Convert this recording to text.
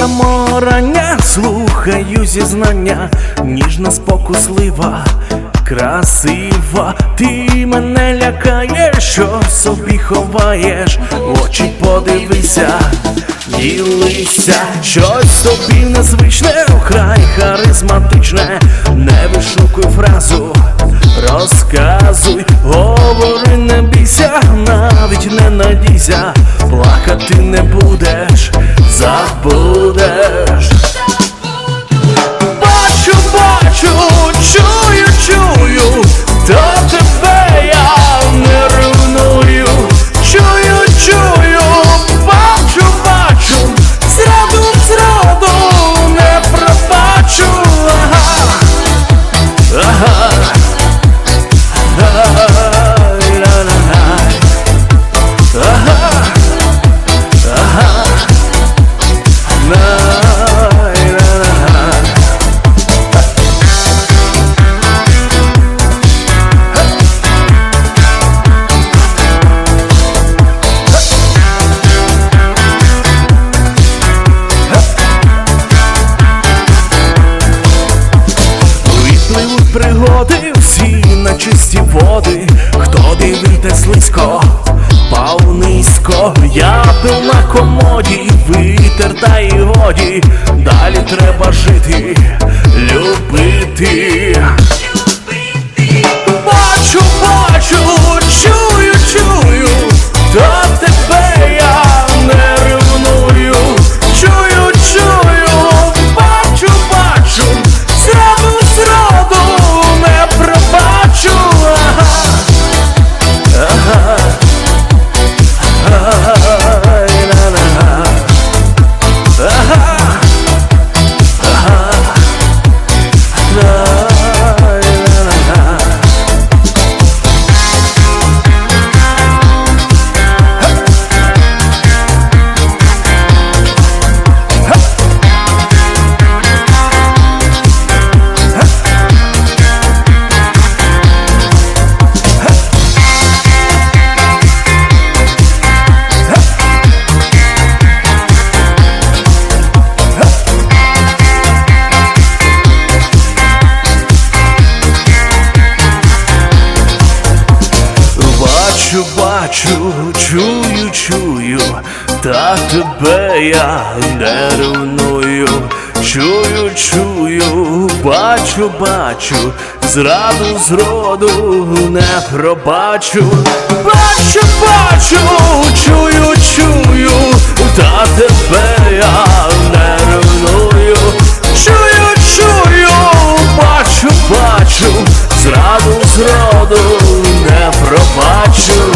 самого слухаю зізнання, ніжна спокуслива, красива, ти мене лякаєш, що собі ховаєш, очі подивися, ділися, щось тобі незвичне, край харизматичне, не вишукуй фразу. Розказуй, говори, не бійся, навіть не надійся, води, хто дивите слизько, пав низько, я пив на комоді, витер та й годі, далі треба жити, любити. Чую, чую, чую, та тебе я не руйную. Чую, чую, бачу, бачу, зраду зроду не пробачу. Бачу, бачу, чую, чую, та тебе я не руйную. Чую, чую, бачу, бачу, зраду зроду не пробачу.